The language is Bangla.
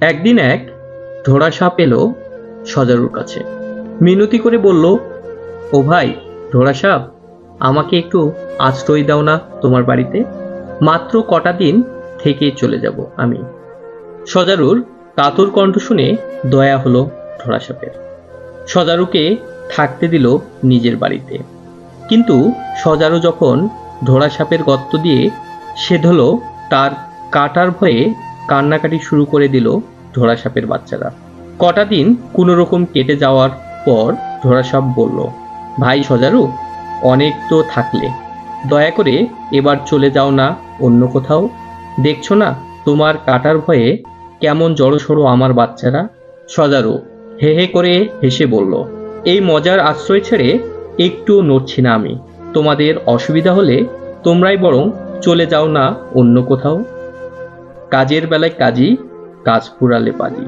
একদিন এক ধোড়া সাপ এলো সজারুর কাছে। মিনতি করে বলল, ও ভাই, ধোড়া সাপ, আমাকে একটু আশ্রয় দাও না তোমার বাড়িতে। মাত্র কটা দিন থেকে চলে যাব আমি। সজারুর কাতর কণ্ঠ শুনে দয়া হলো ধোড়া সাপের। সজারুকে থাকতে দিল নিজের বাড়িতে। কিন্তু সজারু যখন ধোড়া সাপের গর্ত দিয়ে সেধল, তার কাটার ভয়ে কান্নাকাটি শুরু করে দিল ধোড়া সাপের বাচ্চারা। কটা দিন কোনো রকম কেটে যাওয়ার পর ধোড়া সাপ বলল, ভাই সজারু, অনেক তো থাকলে। দয়া করে এবার চলে যাও না অন্য কোথাও। দেখছ না তোমার কাটার ভয়ে কেমন জড়সড়ো আমার বাচ্চারা? সজারু হে হে করে হেসে বলল, এই মজার আশ্রয় ছেড়ে একটু নড়ছি না আমি। তোমাদের অসুবিধা হলে তোমরাই বরং চলে যাও না অন্য কোথাও। কাজের বেলায় কাজই কাজ ফুরালে পাজি